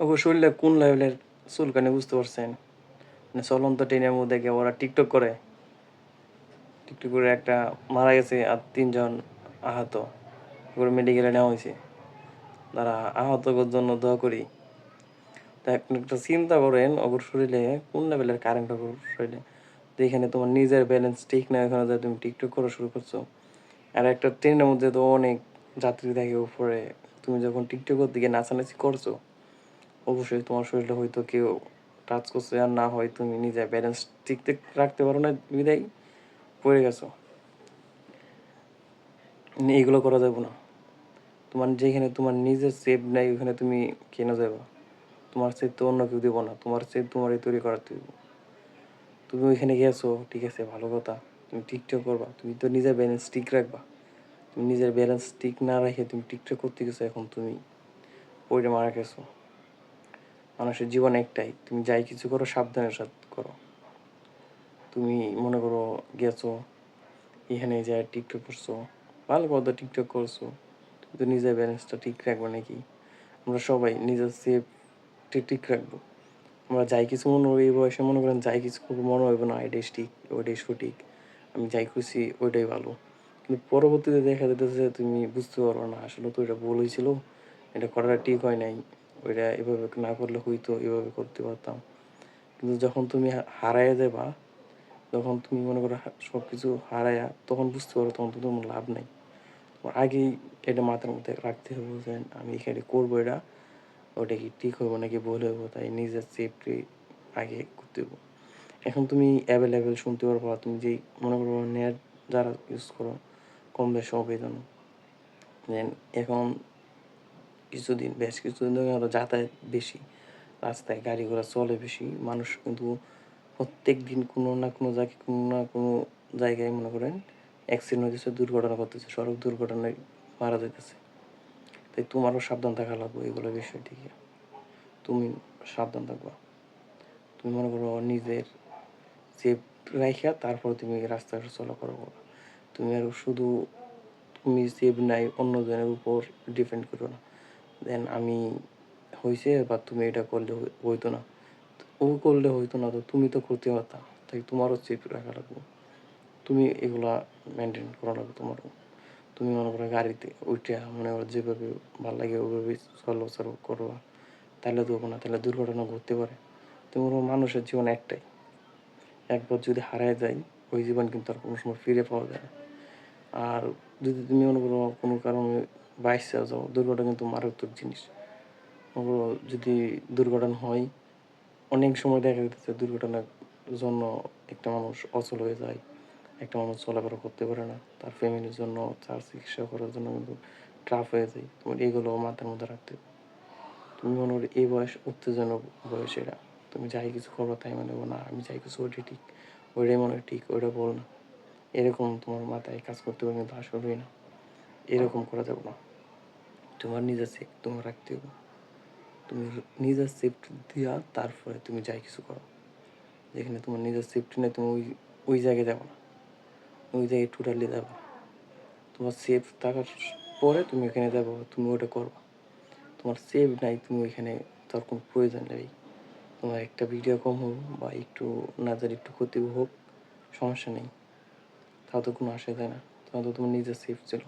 ওগো শরীরে কোন লেভেলের চুলকানি বুঝতে পারছেন? মানে চলন্ত ট্রেনের মধ্যে গিয়ে ওরা টিকটক করে। টিকটক করে একটা মারা গেছে আর তিনজন আহত। করে মেডিকেলে নেওয়া হয়েছে। তারা আহতদের জন্য দোয়া করি। তা একটা চিন্তা করেন, ওগুর শরীরে কোন লেভেলের কারেন্ট ওগুর শরীরে? তো এখানে তোমার নিজের ব্যালেন্স ঠিক না এখানে যে তুমি টিকটক করা শুরু করছ। আর একটা ট্রেনের মধ্যে তো অনেক যাত্রী থাকে উপরে। তুমি যখন টিকটকের দিকে নাচানাচি করছ অবশ্যই তোমার শরীরটা হয়তো কেউ টাচ করছে আর না হয় তুমি নিজে ব্যালেন্স ঠিক রাখতে পারো না, বিদায়। পড়ে গেছো। এগুলো করা যাবে না। তোমার যেখানে তোমার নিজের সেভ নাই, ওখানে তুমি কেন যাবে। তোমার সেভ তো অন্য কেউ দিব না, তোমার সেভ তোমারই তৈরি করার দিব তুমি ওইখানে গেছো, ঠিক আছে, ভালো কথা। তুমি ঠিকঠাক করবা, তুমি তো নিজের ব্যালেন্স ঠিক রাখবা। তুমি নিজের ব্যালেন্স ঠিক না রেখে তুমি ঠিকঠাক করতে গেছো, এখন তুমি পড়ে মারা গেছো। মানুষের জীবন একটাই। তুমি যাই কিছু করো, সাবধানের সাথে করো। তুমি মনে করো গেছো, এখানে যায় টিকটক করছ, ভালো কথা টিকটক করছ, তুমি তো নিজের ব্যালেন্সটা ঠিক রাখবে নাকি? আমরা সবাই নিজের সেফটি ঠিক রাখব। আমরা যাই কিছু মনে করি এই বয়সে মনে করেন যাই কিছু করব, মনে হবে না এটাই ঠিক ওইটাই সঠিক, আমি যাই খুশি, ওইটাই ভালো। কিন্তু পরবর্তীতে দেখা যেতেছে তুমি বুঝতে পারো না, আসলে তো এটা ভুল হয়েছিল এটা করাটা ঠিক হয় নাই। ওইটা এভাবে না করলে হইতো এভাবে করতে পারতাম। কিন্তু যখন তুমি হা- হারায় যাবা যখন তুমি মনে করো সব কিছু হারায়া তখন বুঝতে পারো তখন তো তোমার লাভ নাই। তোমার আগেই এটা মাথার মধ্যে রাখতে হবে যে আমি এখানে করব এটা, ওটা কি ঠিক হব নাকি ভুল হব তাই নিজের সেফটি আগে করতে হবে। এখন তুমি অ্যাভেলেবেল শুনতে পারব, তুমি যেই মনে করো নেট যারা ইউজ করো, কম বেশি দেন এখন কিছুদিন বেশ কিছুদিন ধরে আরও যাতায়াত বেশি। রাস্তায় গাড়ি ঘোড়া চলে বেশি। মানুষ কিন্তু প্রত্যেক দিন কোনো না কোনো জায়গায়, কোনো না কোনো জায়গায় মনে করেন অ্যাক্সিডেন্ট হতেছে দুর্ঘটনা করতেছে সড়ক দুর্ঘটনায় মারা যেতেছে তাই তোমারও সাবধান থাকা লাগবে এগুলো বিষয় থেকে। তুমি সাবধান থাকবা। তুমি মনে করো নিজের সেফ রাখিয়া তারপর তুমি রাস্তায় চলা করো। তুমি আর শুধু তুমি সেভ নাই, অন্যজনের উপর ডিপেন্ড করো না। দেন আমি হয়েছে বা তুমি এটা করলে হইতো না। ও করলে হইতো না, তো তুমি তো করতে পারতা তাই তোমারও সেফ রাখা লাগবে। তুমি এগুলা মেনটেন করা লাগবে তোমারও। তুমি মনে করো গাড়িতে ওইটা মনে করো যেভাবে ভালো লাগে ওইভাবে চলো চলো করবা তাহলে তো না তাহলে দুর্ঘটনা ঘটতে পারে। তোমার মানুষের জীবন একটাই। একবার যদি হারায় যায় ওই জীবন কিন্তু আর কোনো সময় ফিরে পাওয়া যায় না। আর যদি তুমি মনে করো কোনো কারণে বাইসে যাও, দুর্ঘটনা কিন্তু মারাত্মক জিনিস। করো যদি দুর্ঘটনা হয়, অনেক সময় দেখা যাচ্ছে দুর্ঘটনার জন্য একটা মানুষ অচল হয়ে যায়, একটা মানুষ চলাফেরা করতে পারে না, তার ফ্যামিলির জন্য, তার চিকিৎসা করার জন্য কিন্তু ট্রাফ হয়ে যায়। তোমার এগুলো মাথার মধ্যে রাখতে তুমি মনে করো এই বয়স উত্তেজনক বয়স এটা। তুমি যাই কিছু করব তাই মনে করো না, আমি যাই কিছু ওইটাই ঠিক, ওইটাই মনে হয় ঠিক, ওইটা বল না। এরকম তোমার মাথায় কাজ করতে হবে কিন্তু আসলেই না। এরকম করা যাবে না। তোমার নিজের সেফ তোমার রাখতে হবে। তুমি নিজের সেফটি দিয়া তারপরে তুমি যাই কিছু করো। যেখানে তোমার নিজের সেফটি নেই, তুমি ওই ওই জায়গায় যাব না। ওই জায়গায় টোটালি যাব না। তোমার সেফ থাকার পরে তুমি ওখানে যাব, তুমি ওটা করবা। তোমার সেফ নাই, তুমি ওইখানে তার কোনো প্রয়োজন নেই। তোমার একটা ভিডিও কম হোক বা একটু নাজার একটু ক্ষতি হোক, সমস্যা নেই। তাও তো কোনো আসে যায় না। তখন তো তোমার নিজের সেফ ছিল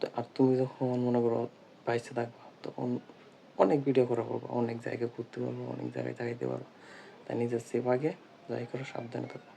তো, আর তুমি যখন মনে করো বাইসে থাকবা, তখন অনেক ভিডিও করা পারব অনেক জায়গায় ঘুরতে পারব অনেক জায়গায় জায়গাতে পারব। তাই নিজের সেফ আগে, যাই করো, সাবধানে থাকো।